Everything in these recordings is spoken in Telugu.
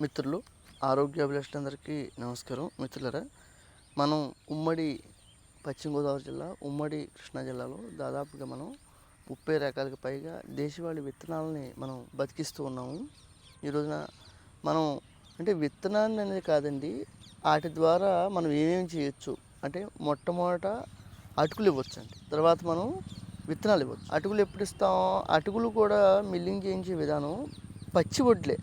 మిత్రులు ఆరోగ్య అందరికీ నమస్కారం. మిత్రులరా మనం ఉమ్మడి పశ్చిమ గోదావరి జిల్లా ఉమ్మడి కృష్ణా జిల్లాలో దాదాపుగా మనం ముప్పై రకాలకు పైగా దేశవాళీ విత్తనాలని మనం బతికిస్తూ ఉన్నాము. ఈ రోజున మనం అంటే విత్తనాన్ని అనేది కాదండి వాటి ద్వారా మనం ఏమేమి చేయొచ్చు? అంటే మొట్టమొదట అటుకులు ఇవ్వచ్చు అండి తర్వాత మనం విత్తనాలు ఇవ్వచ్చు. అటుకులు ఎప్పుడు ఇస్తాం? అటుకులు కూడా మిల్లింగ్ చేయించే విధానం పచ్చి వడ్లే.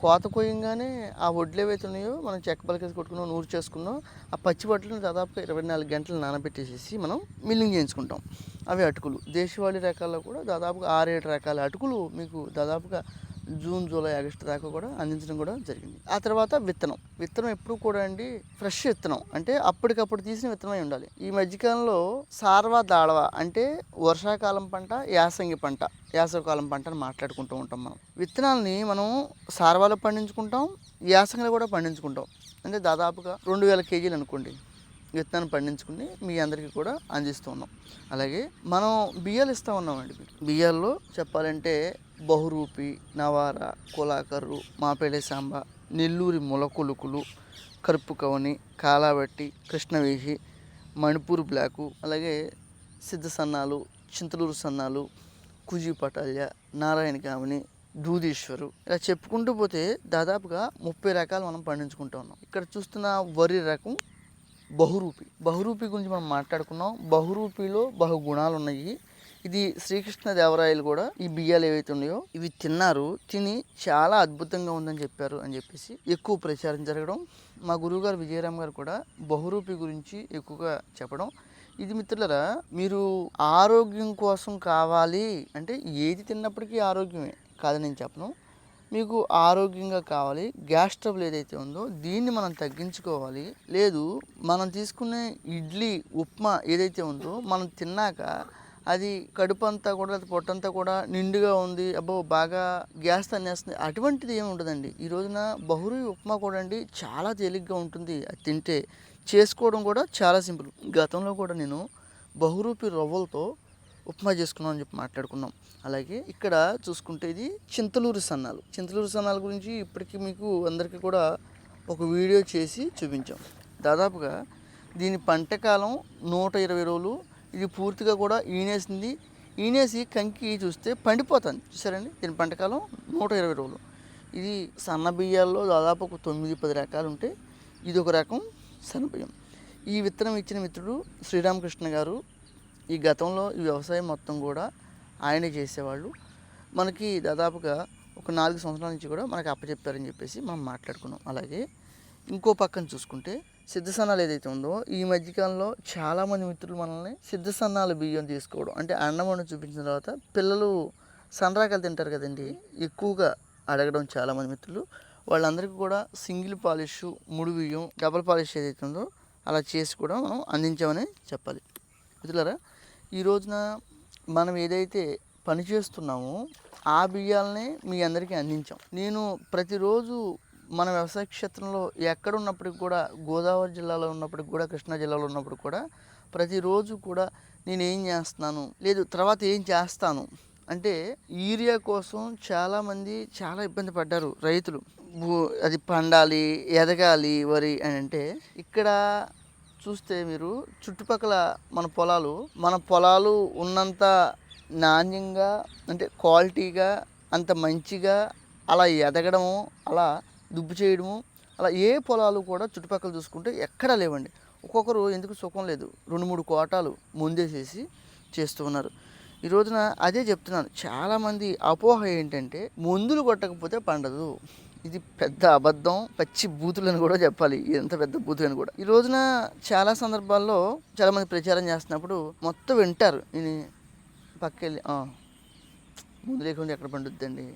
కోత కోయంగానే ఆ వడ్లు ఏవైతే ఉన్నాయో మనం చెక్క పలకేసి కొట్టుకున్నాం నూరు చేసుకున్నాం. ఆ పచ్చి వడ్లను దాదాపు ఇరవై నాలుగు గంటలు నానబెట్టేసేసి మనం మిల్లింగ్ చేయించుకుంటాం. అవి అటుకులు. దేశవాళీ రకాల్లో కూడా దాదాపుగా ఆరేడు రకాల అటుకులు మీకు దాదాపుగా జూన్ జూలై ఆగస్టు దాకా కూడా అందించడం కూడా జరిగింది. ఆ తర్వాత విత్తనం. విత్తనం ఎప్పుడు కూడా అండి ఫ్రెష్ విత్తనం. అంటే అప్పటికప్పుడు తీసిన విత్తనమై ఉండాలి. ఈ మధ్యకాలంలో సార్వ దాడవ అంటే వర్షాకాలం పంట యాసంగి పంట యాసవకాలం పంట అని మాట్లాడుకుంటూ ఉంటాం మనం. విత్తనాలని మనం సార్వాలో పండించుకుంటాం యాసంగిలో కూడా పండించుకుంటాం. అంటే దాదాపుగా రెండు వేల కేజీలు అనుకోండి విత్తనాన్ని పండించుకుని మీ అందరికీ కూడా అందిస్తూ ఉన్నాం. అలాగే మనం బియ్యాలు ఇస్తూ ఉన్నామండి. బియ్యాల్లో చెప్పాలంటే బహురూపి నవార కులాకర్రు మాపేడే సాంబ నెల్లూరి మొలకొలుకులు కరుపు కవని కాలాబట్టి కృష్ణవేషి మణిపూర్ బ్లాకు అలాగే సిద్ధ సన్నాలు చింతలూరు సన్నాలు కుజీ పటాల్య నారాయణ కామిని దూదీశ్వరు ఇలా చెప్పుకుంటూ పోతే దాదాపుగా ముప్పై రకాలు మనం పండించుకుంటూ ఉన్నాం. ఇక్కడ చూస్తున్న వరి రకం బహురూపి. బహురూపి గురించి మనం మాట్లాడుకున్నాం. బహురూపిలో బహుగుణాలు ఉన్నాయి ఇది శ్రీకృష్ణ దేవరాయలు కూడా ఈ బియ్యాలు ఏవైతే ఉన్నాయో ఇవి తిన్నారు తిని చాలా అద్భుతంగా ఉందని చెప్పారు అని చెప్పేసి ఎక్కువ ప్రచారం జరగడం మా గురువుగారు విజయరామ్ గారు కూడా బహురూపి గురించి ఎక్కువగా చెప్పడం. ఇది మిత్రులరా మీరు ఆరోగ్యం కోసం కావాలి అంటే ఏది తిన్నప్పటికీ ఆరోగ్యమే కాదని నేను చెప్పను. మీకు ఆరోగ్యంగా కావాలి గ్యాస్ ట్రబుల్ ఏదైతే ఉందో దీన్ని మనం తగ్గించుకోవాలి. లేదు మనం తీసుకునే ఇడ్లీ ఉప్మా ఏదైతే ఉందో మనం తిన్నాక అది కడుపు అంతా కూడా అది పొట్టంతా కూడా నిండుగా ఉంది. అబ్బో బాగా గ్యాస్ తన్నేస్తుంది. అటువంటిది ఏమి ఉండదండి. ఈ రోజున బహురీ ఉప్మా కూడా అండి చాలా తేలిగ్గా ఉంటుంది. అది తింటే చేసుకోవడం కూడా చాలా సింపుల్. గతంలో కూడా నేను బహురూపి రవ్వలతో ఉప్మా చేసుకున్నాం అని చెప్పి మాట్లాడుకున్నాం. అలాగే ఇక్కడ చూసుకుంటే ఇది చింతలూరు సన్నాలు. చింతలూరు సన్నాల గురించి ఇప్పటికీ మీకు అందరికీ కూడా ఒక వీడియో చేసి చూపించాం. దాదాపుగా దీని పంటకాలం నూట ఇరవై రోజులు ఇది పూర్తిగా కూడా ఈనేసింది. ఈనేసి కంకి చూస్తే పండిపోతుంది. చూసారండి దీని పంటకాలం నూట ఇరవై రోజులు. ఇది సన్న బియ్యాల్లో దాదాపు ఒక తొమ్మిది పది రకాలు ఉంటాయి ఇది ఒక రకం సన్నబియ్యం ఈ విత్తనం ఇచ్చిన మిత్రుడు శ్రీరామకృష్ణ గారు ఈ గతంలో ఈ వ్యవసాయం మొత్తం కూడా ఆయనే చేసేవాళ్ళు. మనకి దాదాపుగా ఒక నాలుగు సంవత్సరాల నుంచి కూడా మనకి అప్పచెప్పారని చెప్పేసి మనం మాట్లాడుకున్నాం. అలాగే ఇంకో పక్కన చూసుకుంటే సిద్ధసన్నాలు ఏదైతే ఉందో ఈ మధ్యకాలంలో చాలామంది మిత్రులు మనల్ని సిద్ధసన్నాలు బియ్యం తీసుకోవడం అంటే అన్నమని చూపించిన తర్వాత పిల్లలు సన్రాకలు తింటారు కదండి ఎక్కువగా అడగడం చాలామంది మిత్రులు. వాళ్ళందరికీ కూడా సింగిల్ పాలిష్ ముడి బియ్యం డబల్ పాలిష్ ఏదైతే ఉందో అలా చేసి కూడా మనం అందించామని చెప్పాలి. మిత్రులారా ఈ రోజున మనం ఏదైతే పని చేస్తున్నామో ఆ బియ్యాలనే మీ అందరికీ అందించాం. నేను ప్రతిరోజు మన వ్యవసాయ క్షేత్రంలో ఎక్కడ ఉన్నప్పటికి కూడా గోదావరి జిల్లాలో ఉన్నప్పటికి కూడా కృష్ణా జిల్లాలో ఉన్నప్పటికి కూడా ప్రతిరోజు కూడా నేను ఏం చేస్తున్నాను లేదు తర్వాత ఏం చేస్తాను అంటే యూరియా కోసం చాలామంది చాలా ఇబ్బంది పడ్డారు రైతులు. అది పండాలి ఎదగాలి వరి అని అంటే ఇక్కడ చూస్తే మీరు చుట్టుపక్కల మన పొలాలు మన పొలాలు ఉన్నంత నాణ్యంగా అంటే క్వాలిటీగా అంత మంచిగా అలా ఎదగడము అలా దుబ్బు చేయడము అలా ఏ పొలాలు కూడా చుట్టుపక్కల చూసుకుంటే ఎక్కడా లేవండి. ఒక్కొక్కరు ఎందుకు సుఖం లేదు. రెండు మూడు కోటాలు ముందేసేసి చేస్తూ ఉన్నారు. ఈ రోజున అదే చెప్తున్నాను. చాలామంది అపోహ ఏంటంటే మందులు కొట్టకపోతే పండదు. ఇది పెద్ద అబద్ధం. పచ్చి బూతులని కూడా చెప్పాలి. ఎంత పెద్ద బూతులని కూడా. ఈ రోజున చాలా సందర్భాల్లో చాలామంది ప్రచారం చేస్తున్నప్పుడు మొత్తం వింటారు. నేను పక్కెళ్ళి ముందు లేకుండా ఎక్కడ పండుద్దండి?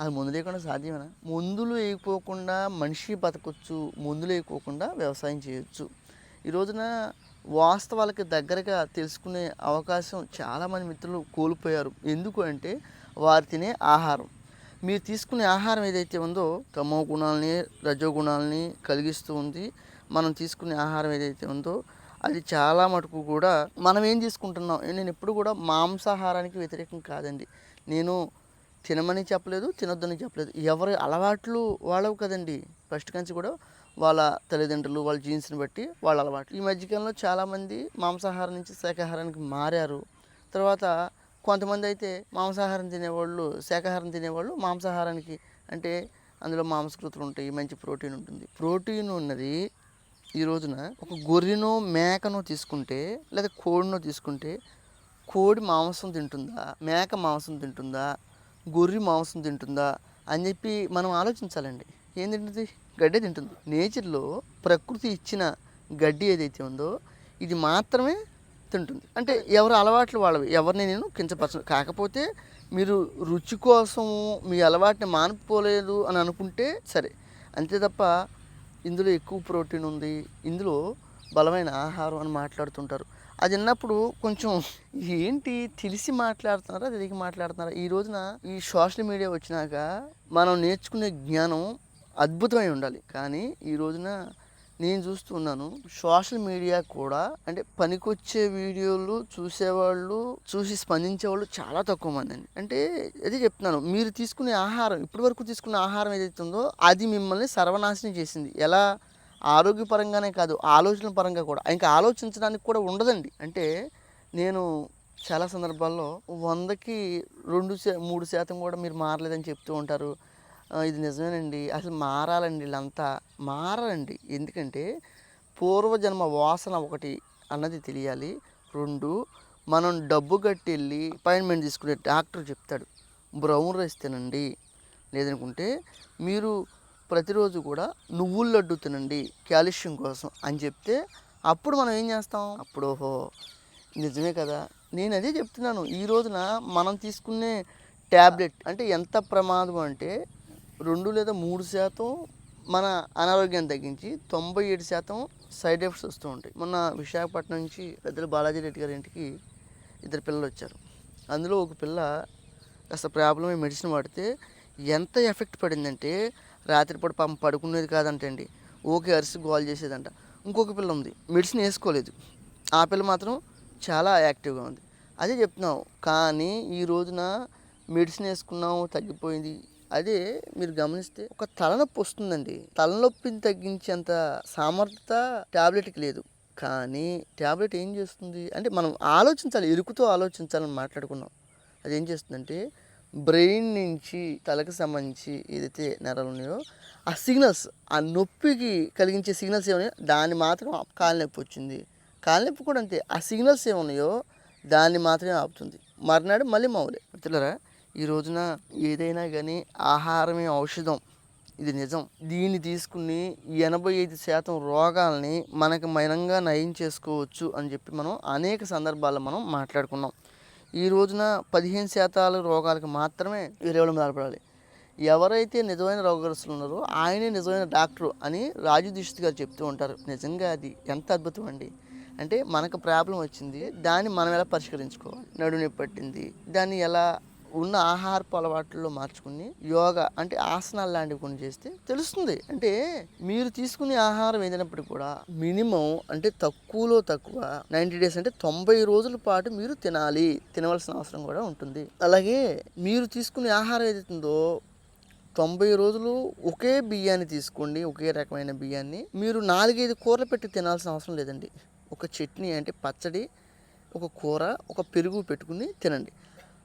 అది ముందు లేకుండా సాధ్యమేనా? మందులు వేయకోకుండా మనిషి బతకొచ్చు మందులు వేయకోకుండా వ్యవసాయం చేయొచ్చు. ఈ రోజున వాస్తవాలకి దగ్గరగా తెలుసుకునే అవకాశం చాలామంది మిత్రులు కోల్పోయారు. ఎందుకు అంటే వారు తినే ఆహారం. మీరు తీసుకునే ఆహారం ఏదైతే ఉందో తమో గుణాలని రజోగుణాలని కలిగిస్తూ ఉంది. మనం తీసుకునే ఆహారం ఏదైతే ఉందో అది చాలా మటుకు కూడా మనం ఏం తీసుకుంటున్నాం? నేను ఎప్పుడు కూడా మాంసాహారానికి వ్యతిరేకం కాదండి. నేను తినమని చెప్పలేదు తినొద్దని చెప్పలేదు. ఎవరి అలవాట్లు వాళ్ళవు కదండి. ఫస్ట్ కంచి కూడా వాళ్ళ తల్లిదండ్రులు వాళ్ళ జీన్స్ని బట్టి వాళ్ళ అలవాట్లు. ఈ మధ్యకాలంలో చాలామంది మాంసాహారం నుంచి శాకాహారానికి మారారు. తర్వాత కొంతమంది అయితే మాంసాహారం తినేవాళ్ళు శాకాహారం తినేవాళ్ళు మాంసాహారానికి అంటే అందులో మాంసకృతులు ఉంటాయి మంచి ప్రోటీన్ ఉంటుంది. ప్రోటీన్ ఉన్నది ఈ రోజున ఒక గొర్రెనో మేకనో తీసుకుంటే లేదా కోడినో తీసుకుంటే కోడి మాంసం తింటుందా? మేక మాంసం తింటుందా? గొర్రె మాంసం తింటుందా అని చెప్పి మనం ఆలోచించాలండి. ఏం తింటుంది? గడ్డే తింటుంది. నేచర్లో ప్రకృతి ఇచ్చిన గడ్డి ఏదైతే ఉందో ఇది మాత్రమే తింటుంది. అంటే ఎవరి అలవాట్లు వాళ్ళవి. ఎవరిని నేను కించపరచను. కాకపోతే మీరు రుచి కోసం మీ అలవాటుని మానుకోలేదు అని అనుకుంటే సరే. అంతే తప్ప ఇందులో ఎక్కువ ప్రోటీన్ ఉంది. ఇందులో బలమైన ఆహారం అని మాట్లాడుతుంటారు. అది విన్నప్పుడు కొంచెం ఏంటి తెలిసి మాట్లాడుతున్నారా తెలియక మాట్లాడుతున్నారా? ఈ రోజున ఈ సోషల్ మీడియా వచ్చినాక మనం నేర్చుకునే జ్ఞానం అద్భుతమై ఉండాలి. కానీ ఈ రోజున నేను చూస్తున్నాను సోషల్ మీడియా కూడా అంటే పనికొచ్చే వీడియోలు చూసేవాళ్ళు చూసి స్పందించేవాళ్ళు చాలా తక్కువ మంది అండి. అంటే అదే చెప్తున్నాను మీరు తీసుకునే ఆహారం ఇప్పటి వరకు తీసుకునే ఆహారం ఏదైతే ఉందో అది మిమ్మల్ని సర్వనాశనం చేసింది. ఎలా ఆరోగ్యపరంగానే కాదు ఆలోచన పరంగా కూడా. ఇంకా ఆలోచించడానికి కూడా ఉండదండి. అంటే నేను చాలా సందర్భాల్లో వందకి రెండు శా మూడు శాతం కూడా మీరు మారలేదని చెప్తూ ఉంటారు. ఇది నిజమేనండి. అసలు మారాలండి వీళ్ళంతా మారాలండి. ఎందుకంటే పూర్వజన్మ వాసన ఒకటి అన్నది తెలియాలి. రెండు మనం డబ్బు కట్టి వెళ్ళి అపాయింట్మెంట్ తీసుకునే డాక్టర్ చెప్తాడు. బ్రౌన్ రైస్ తినండి. లేదనుకుంటే మీరు ప్రతిరోజు కూడా నువ్వుల లడ్డు తినండి కాల్షియం కోసం అని చెప్తే అప్పుడు మనం ఏం చేస్తాం? అప్పుడు ఓహో నిజమే కదా. నేను అదే చెప్తున్నాను. ఈ రోజున మనం తీసుకునే ట్యాబ్లెట్ అంటే ఎంత ప్రమాదం అంటే రెండు లేదా మూడు శాతం మన అనారోగ్యాన్ని తగ్గించి తొంభై ఏడు శాతం సైడ్ ఎఫెక్ట్స్ వస్తూ ఉంటాయి. మొన్న విశాఖపట్నం నుంచి పెద్దలు బాలాజీ రెడ్డి గారి ఇంటికి ఇద్దరు పిల్లలు వచ్చారు. అందులో ఒక పిల్ల కాస్త ప్రాబ్లం మెడిసిన్ వాడితే ఎంత ఎఫెక్ట్ పడిందంటే రాత్రిపూట పాపం పడుకునేది కాదంటండి. ఓకే అరిసి గోల్ చేసేదంట. ఇంకొక పిల్ల ఉంది. మెడిసిన్ వేసుకోలేదు. ఆ పిల్ల మాత్రం చాలా యాక్టివ్గా ఉంది. అదే చెప్తున్నాం కానీ ఈ రోజున మెడిసిన్ వేసుకున్నాం తగ్గిపోయింది. అదే మీరు గమనిస్తే ఒక తలనొప్పి వస్తుందండి. తలనొప్పిని తగ్గించేంత సామర్థ్యత ట్యాబ్లెట్కి లేదు. కానీ ట్యాబ్లెట్ ఏం చేస్తుంది? అంటే మనం ఆలోచించాలి ఎరుకుతో ఆలోచించాలని మాట్లాడుకున్నాం. అది ఏం చేస్తుందంటే బ్రెయిన్ నుంచి తలకు సంబంధించి ఏదైతే నరాలు ఉన్నాయో ఆ సిగ్నల్స్ ఆ నొప్పికి కలిగించే సిగ్నల్స్ ఏమన్నాయో దాన్ని మాత్రం ఆప్- కాలు నొప్పి వచ్చింది. కాలు నొప్పి కూడా అంతే. ఆ సిగ్నల్స్ ఏమున్నాయో దాన్ని మాత్రమే ఆపుతుంది. మర్నాడు మళ్ళీ మామూలే మిత్రులరా ఈ రోజున ఏదైనా కానీ ఆహారమే ఔషధం. ఇది నిజం. దీన్ని తీసుకుని ఎనభై ఐదు శాతం రోగాల్ని మనకు మనంగా నయం చేసుకోవచ్చు అని చెప్పి మనం అనేక సందర్భాల్లో మనం మాట్లాడుకున్నాం. ఈ రోజున పదిహేను శాతాల రోగాలకు మాత్రమే విరవడం బాధపడాలి ఎవరైతే నిజమైన రోగగ్రస్తులు ఉన్నారో ఆయనే నిజమైన డాక్టర్ అని రాజు దీక్షిత్ గారు చెప్తూ ఉంటారు. నిజంగా అది ఎంత అద్భుతం అండి. అంటే మనకు ప్రాబ్లం వచ్చింది దాన్ని మనం ఎలా పరిష్కరించుకోవాలి? నడుము పట్టింది దాన్ని ఎలా ఉన్న ఆహారపు అలవాట్లలో మార్చుకుని యోగా అంటే ఆసనాలు లాంటివి కొన్ని చేస్తే తెలుస్తుంది. అంటే మీరు తీసుకునే ఆహారం ఏదైనప్పటికీ కూడా మినిమం అంటే తక్కువలో తక్కువ నైంటీ డేస్ అంటే తొంభై రోజుల పాటు మీరు తినాలి తినవలసిన అవసరం కూడా ఉంటుంది. అలాగే మీరు తీసుకునే ఆహారం ఏదైతుందో తొంభై రోజులు ఒకే బియ్యాన్ని తీసుకోండి ఒకే రకమైన బియ్యాన్ని. మీరు నాలుగైదు కూరలు పెట్టి తినాల్సిన అవసరం లేదండి. ఒక చట్నీ అంటే పచ్చడి ఒక కూర ఒక పెరుగు పెట్టుకుని తినండి.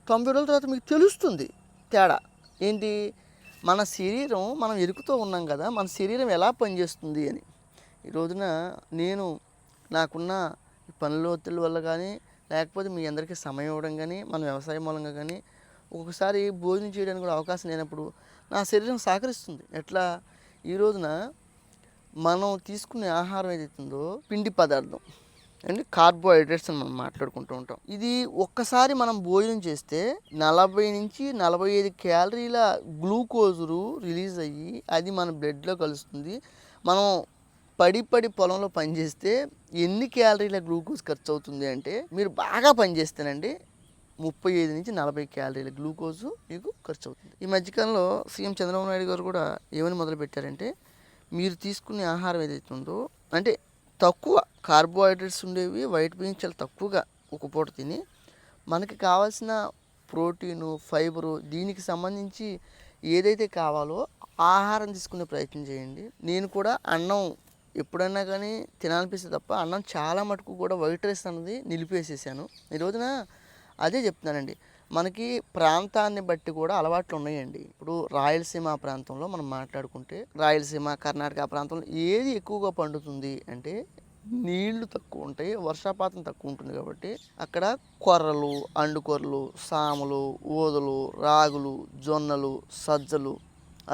తొంభై రోజుల తర్వాత మీకు తెలుస్తుంది తేడా. ఏంటి? మన శరీరం మనం ఎరుకుతూ ఉన్నాం కదా మన శరీరం ఎలా పనిచేస్తుంది అని. ఈ రోజున నేను నాకున్న పనుల ఒత్తిడి వల్ల కానీ లేకపోతే మీ అందరికీ సమయం ఇవ్వడం కానీ మన వ్యవసాయం మూలంగా కానీ ఒక్కొక్కసారి భోజనం చేయడానికి కూడా అవకాశం లేనప్పుడు నా శరీరం సహకరిస్తుంది. ఎట్లా? ఈ రోజున మనం తీసుకునే ఆహారం ఏదైతుందో పిండి పదార్థం. అండ్ కార్బోహైడ్రేట్స్ అని మనం మాట్లాడుకుంటూ ఉంటాం. ఇది ఒక్కసారి మనం భోజనం చేస్తే నలభై నుంచి నలభై ఐదు క్యాలరీల గ్లూకోజులు రిలీజ్ అయ్యి అది మన బ్లడ్లో కలుస్తుంది. మనం పడి పడి పొలంలో పనిచేస్తే ఎన్ని క్యాలరీల గ్లూకోజ్ ఖర్చు అవుతుంది అంటే మీరు బాగా పనిచేస్తేనండి ముప్పై ఐదు నుంచి నలభై క్యాలరీల గ్లూకోజ్ మీకు ఖర్చు అవుతుంది. ఈ మధ్యకాలంలో సీఎం చంద్రబాబు నాయుడు గారు కూడా ఏమని మొదలు పెట్టారంటే మీరు తీసుకునే ఆహారం ఏదైతే ఉందో అంటే తక్కువ కార్బోహైడ్రేట్స్ ఉండేవి వైట్ బీన్స్ చాలా తక్కువగా ఒక పూట తిని మనకి కావాల్సిన ప్రోటీను ఫైబరు దీనికి సంబంధించి ఏదైతే కావాలో ఆహారం తీసుకునే ప్రయత్నం చేయండి. నేను కూడా అన్నం ఎప్పుడైనా కానీ తినాలనిపిస్తే తప్ప అన్నం చాలా మటుకు కూడా వైట్ రైస్ అన్నది నిలిపేసేసాను ఈ రోజున అదే చెప్తున్నానండి. మనకి ప్రాంతాన్ని బట్టి కూడా అలవాట్లు ఉన్నాయండి. ఇప్పుడు రాయలసీమ ప్రాంతంలో మనం మాట్లాడుకుంటే రాయలసీమ కర్ణాటక ప్రాంతంలో ఏది ఎక్కువగా పండుతుంది అంటే నీళ్ళు తక్కువ ఉంటాయి వర్షపాతం తక్కువ ఉంటుంది కాబట్టి అక్కడ కొర్రలు అండుకొర్రలు సాములు ఊదలు రాగులు జొన్నలు సజ్జలు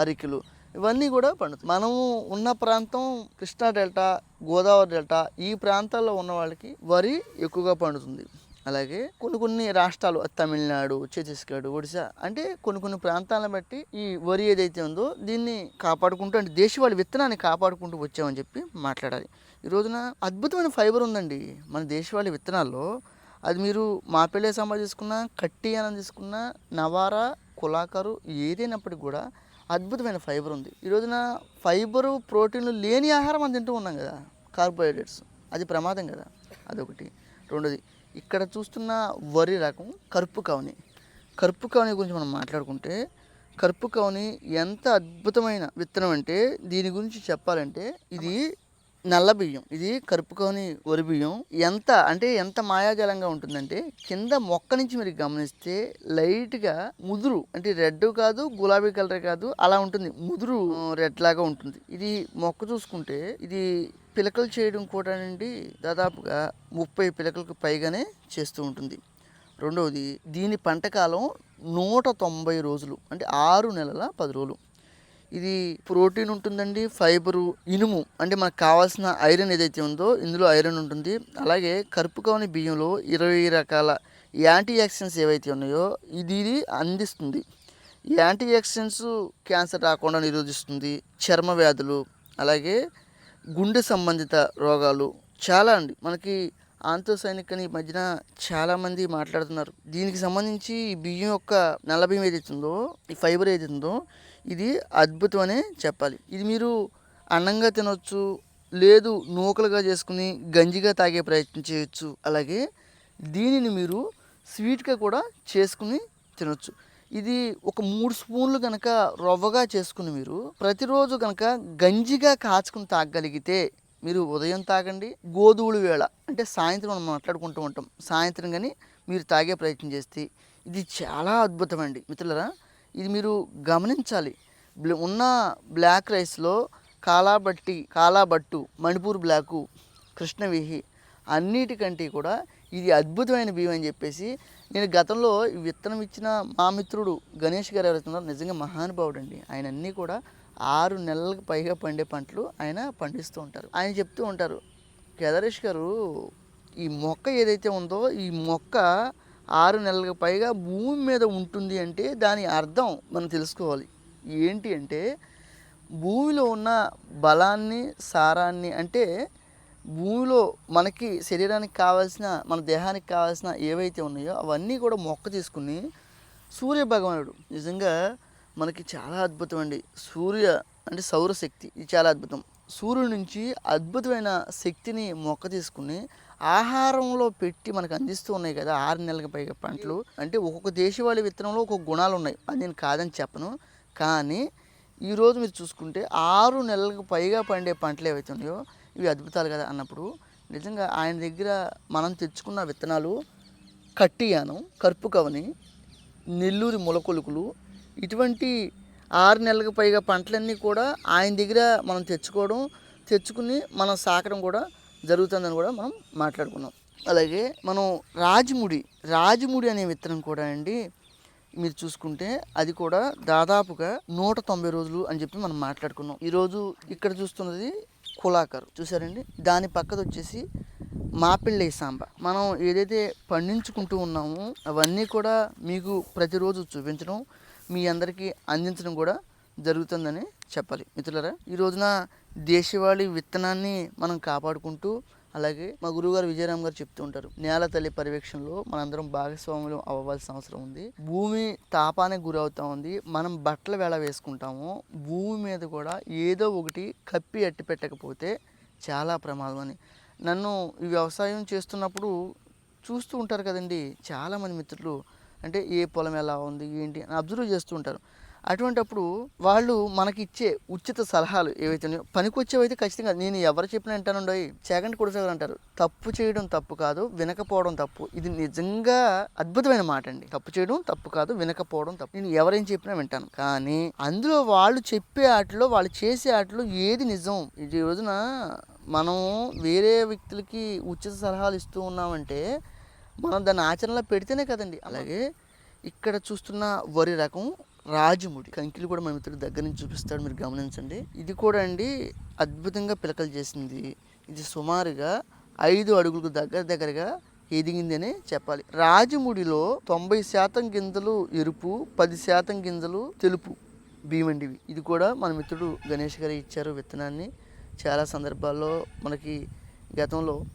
అరికెలు ఇవన్నీ కూడా పండుతాయి. మనము ఉన్న ప్రాంతం కృష్ణా డెల్టా గోదావరి డెల్టా ఈ ప్రాంతాల్లో ఉన్న వాళ్ళకి వరి ఎక్కువగా పండుతుంది. అలాగే కొన్ని కొన్ని రాష్ట్రాలు తమిళనాడు ఛత్తీస్గఢ్ ఒడిశా అంటే కొన్ని కొన్ని ప్రాంతాలను బట్టి ఈ వరి ఏదైతే ఉందో దీన్ని కాపాడుకుంటూ అంటే దేశవాళి విత్తనాన్ని కాపాడుకుంటూ వచ్చామని చెప్పి మాట్లాడాలి. ఈ రోజున అద్భుతమైన ఫైబర్ ఉందండి మన దేశవాళి విత్తనాల్లో. అది మీరు మాపిల్లే సాంబార్ తీసుకున్నా కట్టి అని తీసుకున్నా నవారా కులాకరు ఏదైనప్పటికీ కూడా అద్భుతమైన ఫైబర్ ఉంది. ఈ రోజున ఫైబరు ప్రోటీన్లు లేని ఆహారం మనం తింటూ ఉన్నాం కదా కార్బోహైడ్రేట్స్. అది ప్రమాదం కదా అదొకటి. రెండోది ఇక్కడ చూస్తున్న వరి రకం కరుపు కవని. కరుపు కవని గురించి మనం మాట్లాడుకుంటే కరుపు కవని ఎంత అద్భుతమైన విత్తనం అంటే దీని గురించి చెప్పాలంటే ఇది నల్ల బియ్యం. ఇది కరుపు కవని వరి బియ్యం. ఎంత అంటే ఎంత మాయాజాలంగా ఉంటుందంటే కింద మొక్క నుంచి మీరు గమనిస్తే లైట్గా ముదురు అంటే రెడ్ కాదు గులాబీ కలర్ కాదు అలా ఉంటుంది. ముదురు రెడ్ లాగా ఉంటుంది. ఇది మొక్క చూసుకుంటే ఇది పిలకలు చేయడం కూడా అండి దాదాపుగా ముప్పై పిలకలకు పైగానే చేస్తూ ఉంటుంది. రెండవది దీని పంటకాలం నూట తొంభై రోజులు అంటే ఆరు నెలల పది రోజులు. ఇది ప్రోటీన్ ఉంటుందండి ఫైబరు ఇనుము అంటే మనకు కావాల్సిన ఐరన్ ఏదైతే ఉందో ఇందులో ఐరన్ ఉంటుంది. అలాగే కరుపు బియ్యంలో ఇరవై రకాల యాంటీ ఆక్సిడెంట్స్ ఏవైతే ఉన్నాయో ఇది ఇది అందిస్తుంది. ఈ యాంటీ క్యాన్సర్ రాకుండా నిరోధిస్తుంది చర్మ వ్యాధులు అలాగే గుండె సంబంధిత రోగాలు చాలా అండి. మనకి ఆంతో సైనిక్ అని ఈ మధ్యన చాలామంది మాట్లాడుతున్నారు. దీనికి సంబంధించి బియ్యం యొక్క నల్ల బియ్యం ఏదైతే ఉందో ఈ ఫైబర్ ఏదైతే ఉందో ఇది అద్భుతం అనే చెప్పాలి. ఇది మీరు అన్నంగా తినొచ్చు లేదు నూకలుగా చేసుకుని గంజిగా తాగే ప్రయత్నం చేయొచ్చు అలాగే దీనిని మీరు స్వీట్గా కూడా చేసుకుని తినొచ్చు. ఇది ఒక మూడు స్పూన్లు కనుక రవ్వగా చేసుకుని మీరు ప్రతిరోజు కనుక గంజిగా కాచుకుని తాగగలిగితే మీరు ఉదయం తాగండి గోధువుల వేళ అంటే సాయంత్రం మనం మాట్లాడుకుంటూ ఉంటాం. సాయంత్రం కానీ మీరు తాగే ప్రయత్నం చేస్తే ఇది చాలా అద్భుతం అండి మిత్రులరా ఇది మీరు గమనించాలి. ఉన్న బ్లాక్ రైస్లో కాలాబట్టి కాలాబట్టు మణిపూర్ బ్లాకు కృష్ణవిహి అన్నిటికంటే కూడా ఇది అద్భుతమైన బియ్యం అని చెప్పేసి నేను గతంలో ఈ విత్తనం ఇచ్చిన మా మిత్రుడు గణేష్ గారు ఎవరైతున్నారు నిజంగా మహానుభావుడు అండి ఆయన అన్నీ కూడా ఆరు నెలలకు పైగా పండే పంటలు ఆయన పండిస్తూ ఉంటారు. ఆయన చెప్తూ ఉంటారు కేదారేష్ గారు ఈ మొక్క ఏదైతే ఉందో ఈ మొక్క ఆరు నెలలకు పైగా భూమి మీద ఉంటుంది అంటే దాని అర్థం మనం తెలుసుకోవాలి. ఏంటి అంటే భూమిలో ఉన్న బలాన్ని సారాన్ని అంటే భూమిలో మనకి శరీరానికి కావాల్సిన మన దేహానికి కావాల్సిన ఏవైతే ఉన్నాయో అవన్నీ కూడా మొక్క తీసుకుని సూర్య భగవానుడు. నిజంగా మనకి చాలా అద్భుతం అండి. సూర్య అంటే సౌరశక్తి ఇది చాలా అద్భుతం. సూర్యుడి నుంచి అద్భుతమైన శక్తిని మొక్క తీసుకుని ఆహారంలో పెట్టి మనకు అందిస్తూ ఉన్నాయి కదా ఆరు నెలలకు పైగా పంటలు. అంటే ఒక్కొక్క దేశవాళీ విత్తనంలో ఒక్కొక్క గుణాలు ఉన్నాయి. అది నేను కాదని చెప్పను. కానీ ఈరోజు మీరు చూసుకుంటే ఆరు నెలలకు పైగా పండే పంటలు ఏవైతే ఉన్నాయో ఇవి అద్భుతాలు కదా అన్నప్పుడు నిజంగా ఆయన దగ్గర మనం తెచ్చుకున్న విత్తనాలు కట్టియానం కరుపు కవని నెల్లూరి మొలకొలుకులు ఇటువంటి ఆరు నెలలకు పైగా పంటలన్నీ కూడా ఆయన దగ్గర మనం తెచ్చుకోవడం తెచ్చుకుని మనం సాకడం కూడా జరుగుతుందని కూడా మనం మాట్లాడుకున్నాం. అలాగే మనం రాజముడి రాజముడి అనే విత్తనం కూడా అండి మీరు చూసుకుంటే అది కూడా దాదాపుగా నూట తొంభై రోజులు అని చెప్పి మనం మాట్లాడుకున్నాం. ఈరోజు ఇక్కడ చూస్తున్నది కులాకరు. చూసారండి? దాని పక్కది వచ్చేసి మాపిళ్ళై సాంబ మనం ఏదైతే పండించుకుంటూ ఉన్నామో అవన్నీ కూడా మీకు ప్రతిరోజు చూపించడం మీ అందరికీ అందించడం కూడా జరుగుతుందని చెప్పాలి. మిత్రులరా ఈ రోజున దేశవాళీ విత్తనాన్ని మనం కాపాడుకుంటూ అలాగే మా గురువుగారు విజయరామ్ గారు చెప్తూ ఉంటారు నేల తల్లి పర్యవేక్షణలో మనందరం భాగస్వాములు అవ్వాల్సిన అవసరం ఉంది. భూమి తాపానికి గురవుతా ఉంది. మనం బట్టలు వేళ వేసుకుంటాము. భూమి మీద కూడా ఏదో ఒకటి కప్పి అట్టి పెట్టకపోతే చాలా ప్రమాదం అని. నన్ను ఈ వ్యవసాయం చేస్తున్నప్పుడు చూస్తూ ఉంటారు కదండి చాలామంది మిత్రులు. అంటే ఏ పొలం ఎలా ఉంది ఏంటి అని అబ్జర్వ్ చేస్తూ ఉంటారు. అటువంటప్పుడు వాళ్ళు మనకి ఇచ్చే ఉచిత సలహాలు ఏవైతే ఉన్నాయో పనికొచ్చేవైతే ఖచ్చితంగా నేను ఎవరు చెప్పినా వింటానుండో చాగంటి కొడుసాగర్ అంటారు. తప్పు చేయడం తప్పు కాదు వినకపోవడం తప్పు. ఇది నిజంగా అద్భుతమైన మాట అండి. తప్పు చేయడం తప్పు కాదు వినకపోవడం తప్పు. నేను ఎవరేం చెప్పినా వింటాను. కానీ అందులో వాళ్ళు చెప్పే ఆటలో వాళ్ళు చేసే ఆటలో ఏది నిజం? ఇది ఈ రోజున మనం వేరే వ్యక్తులకి ఉచిత సలహాలు ఇస్తూ ఉన్నామంటే మనం దాన్ని ఆచరణలో పెడితేనే కదండి. అలాగే ఇక్కడ చూస్తున్న వరి రకం రాజముడి కంకిలు కూడా మన మిత్రుడు దగ్గర నుంచి చూపిస్తాడు మీరు గమనించండి. ఇది కూడా అండి అద్భుతంగా పిలకలు చేసింది. ఇది సుమారుగా ఐదు అడుగులకు దగ్గర దగ్గరగా ఎదిగింది అని చెప్పాలి. రాజముడిలో తొంభై శాతం గింజలు ఎరుపు పది శాతం గింజలు తెలుపు భీమండివి ఇది కూడా మన మిత్రుడు గణేష్ గారు ఇచ్చారు విత్తనాన్ని. చాలా సందర్భాల్లో మనకి గతంలో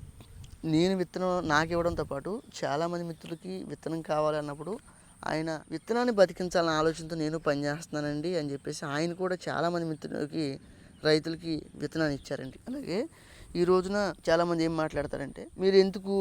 నేను విత్తనం నాకు ఇవ్వడంతో పాటు చాలామంది మిత్రులకి విత్తనం కావాలి అన్నప్పుడు ఆయన విత్తనాన్ని బతికించాలని ఆలోచనతో నేను పనిచేస్తున్నానండి అని చెప్పేసి ఆయన కూడా చాలామంది మిత్రులకి రైతులకి విత్తనాన్ని ఇచ్చారండి. అలాగే ఈ రోజున చాలామంది ఏం మాట్లాడతారంటే మీరు ఎందుకు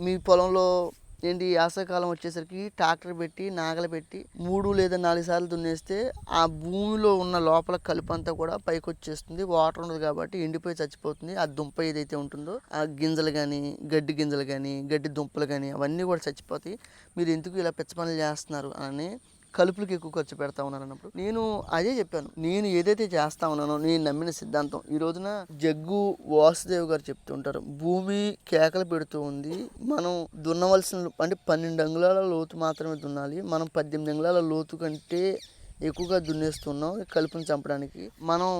మీ పొలంలో ఏంటి యాసకాలం వచ్చేసరికి ట్రాక్టర్ పెట్టి నాగలు పెట్టి మూడు లేదా నాలుగు సార్లు దున్నేస్తే ఆ భూమిలో ఉన్న లోపల కలుపు అంతా కూడా పైకి వచ్చేస్తుంది వాటర్ ఉండదు కాబట్టి ఎండిపోయి చచ్చిపోతుంది. ఆ దుంప ఏదైతే ఉంటుందో ఆ గింజలు కానీ గడ్డి గింజలు కానీ గడ్డి దుంపలు కానీ అవన్నీ కూడా చచ్చిపోతాయి. మీరు ఎందుకు ఇలా పిచ్చ పనులు చేస్తున్నారు అని కలుపులకు ఎక్కువ ఖర్చు పెడతా ఉన్నారు అన్నప్పుడు నేను అదే చెప్పాను. నేను ఏదైతే చేస్తా ఉన్నానో నేను నమ్మిన సిద్ధాంతం ఈ రోజున జగ్గు వాసుదేవ్ గారు చెప్తుంటారు భూమి కేకలు పెడుతూ ఉంది. మనం దున్నవలసిన అంటే పన్నెండు అంగుళాల లోతు మాత్రమే దున్నాలి. మనం పద్దెనిమిది అంగుళాల లోతు కంటే ఎక్కువగా దున్నేస్తున్నాం కలుపుని చంపడానికి. మనం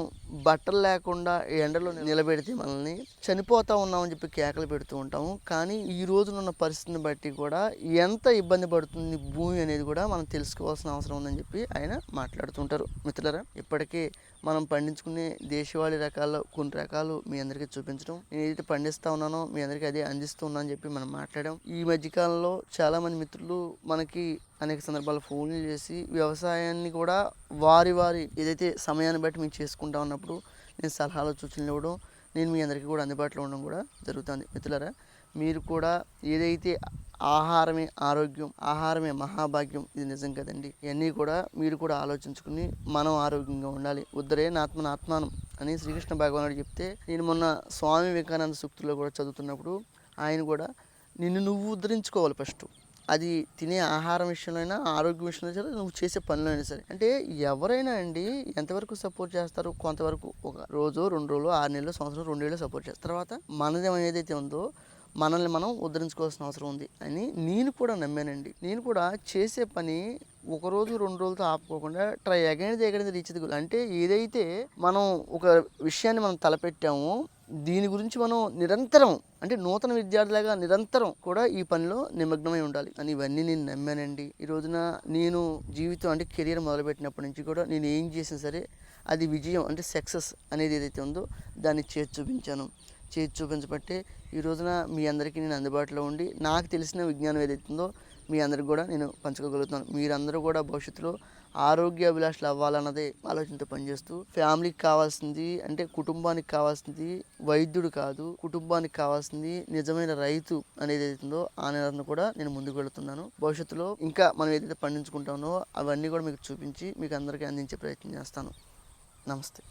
బట్టలు లేకుండా ఎండలో నిలబెడితే మనల్ని చనిపోతా ఉన్నామని చెప్పి కేకలు పెడుతూ ఉంటాము. కానీ ఈ రోజున ఉన్న పరిస్థితిని బట్టి కూడా ఎంత ఇబ్బంది పడుతుంది భూమి అనేది కూడా మనం తెలుసుకోవాల్సిన అవసరం ఉందని చెప్పి ఆయన మాట్లాడుతుంటారు మిత్రులరా ఇప్పటికే మనం పండించుకునే దేశవాళీ రకాల్లో కొన్ని రకాలు మీ అందరికీ చూపించడం. నేను ఏదైతే పండిస్తా ఉన్నానో మీ అందరికీ అదే అందిస్తూ ఉన్నా అని చెప్పి మనం మాట్లాడాం. ఈ మధ్యకాలంలో చాలా మంది మిత్రులు మనకి అనేక సందర్భాలు ఫోన్లు చేసి వ్యవసాయాన్ని కూడా వారి వారి ఏదైతే సమయాన్ని బట్టి మేము చేసుకుంటా ఉన్నప్పుడు నేను సలహాలు సూచనలు ఇవ్వడం నేను మీ అందరికీ కూడా అందుబాటులో ఉండడం కూడా జరుగుతుంది. మిత్రులారా మీరు కూడా ఏదైతే ఆహారమే ఆరోగ్యం ఆహారమే మహాభాగ్యం. ఇది నిజం కదండి. ఇవన్నీ కూడా మీరు కూడా ఆలోచించుకుని మనం ఆరోగ్యంగా ఉండాలి. ఉద్దరే నాత్మన ఆత్మానం అని శ్రీకృష్ణ భగవానుడు చెప్తే నేను మొన్న స్వామి వివేకానంద సూక్తుల్లో కూడా చదువుతున్నప్పుడు ఆయన కూడా నిన్ను నువ్వు ఉద్ధరించుకోవాలి ఫస్ట్. అది తినే ఆహారం విషయంలో అయినా ఆరోగ్య విషయంలో సరే నువ్వు చేసే పనిలో అయినా సరే. అంటే ఎవరైనా అండి ఎంతవరకు సపోర్ట్ చేస్తారు కొంతవరకు ఒక రోజు రెండు రోజులు ఆరు నెలలు సంవత్సరం రెండు నెలలు సపోర్ట్ చేస్తారు. తర్వాత మనది ఏదైతే ఉందో మనల్ని మనం ఉద్ధరించుకోవాల్సిన అవసరం ఉంది అని నేను కూడా నమ్మానండి. నేను కూడా చేసే పని ఒక రోజు రెండు రోజులతో ఆపుకోకుండా try again again reach the అంటే ఏదైతే మనం ఒక విషయాన్ని మనం తలపెట్టామో దీని గురించి మనం నిరంతరం అంటే నూతన విద్యార్థులుగా నిరంతరం కూడా ఈ పనిలో నిమగ్నమై ఉండాలి అని ఇవన్నీ నేను నమ్మానండి. ఈ రోజున నేను జీవితం అంటే కెరియర్ మొదలుపెట్టినప్పటి నుంచి కూడా నేను ఏం చేసినా సరే అది విజయం అంటే సక్సెస్ అనేది ఏదైతే ఉందో దాన్ని చేసి చేతి చూపించబట్టే ఈ రోజున మీ అందరికీ నేను అందుబాటులో ఉండి నాకు తెలిసిన విజ్ఞానం ఏదైతే ఉందో మీ అందరికి కూడా నేను పంచుకోగలుగుతాను మీరందరూ కూడా భవిష్యత్తులో ఆరోగ్య అభిలాషలు అవ్వాలన్నదే ఆలోచనతో పనిచేస్తూ ఫ్యామిలీకి కావాల్సింది అంటే కుటుంబానికి కావాల్సింది వైద్యుడు కాదు కుటుంబానికి కావాల్సింది నిజమైన రైతు అనేది ఏదైతుందో ఆ నిరంతరం కూడా నేను ముందుకు వెళుతున్నాను. భవిష్యత్తులో ఇంకా మనం ఏదైతే పండించుకుంటామో అవన్నీ కూడా మీకు చూపించి మీకు అందరికీ అందించే ప్రయత్నం చేస్తాను. నమస్తే.